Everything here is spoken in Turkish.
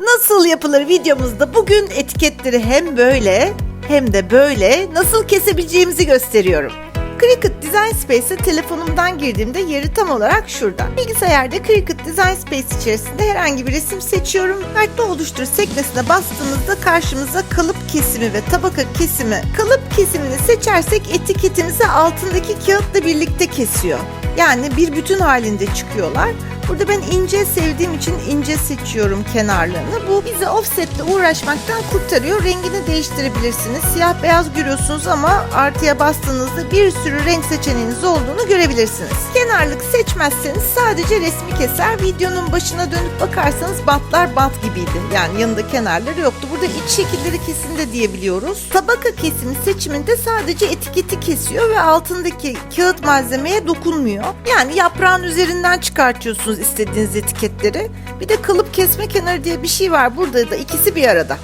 Nasıl yapılır videomuzda bugün etiketleri hem böyle hem de böyle nasıl kesebileceğimizi gösteriyorum. Cricut Design Space'e telefonumdan girdiğimde yeri tam olarak şurada. Bilgisayarda Cricut Design Space içerisinde herhangi bir resim seçiyorum. Kartla oluştur sekmesine bastığımızda karşımıza kalıp kesimi ve tabaka kesimi. Kalıp kesimini seçersek etiketimizi altındaki kağıtla birlikte kesiyor. Yani bir bütün halinde çıkıyorlar. Burada ben ince sevdiğim için ince seçiyorum kenarlarını. Bu bizi offsetle uğraşmaktan kurtarıyor. Rengini değiştirebilirsiniz. Siyah beyaz görüyorsunuz ama artıya bastığınızda bir sürü renk seçeneğiniz olduğunu görebilirsiniz. Kenarlık seçmezseniz sadece resmi keser. Videonun başına dönüp bakarsanız bantlar bant gibiydi. Yani yanında kenarları yoktu. Burada iç şekilleri kesin de diyebiliyoruz. Tabaka kesimi seçiminde sadece etiketi kesiyor ve altındaki kağıt malzemeye dokunmuyor. Yani yaprağın üzerinden çıkartıyorsunuz istediğiniz etiketleri. Bir de kalıp kesme kenarı diye bir şey var. Burada da ikisi bir arada.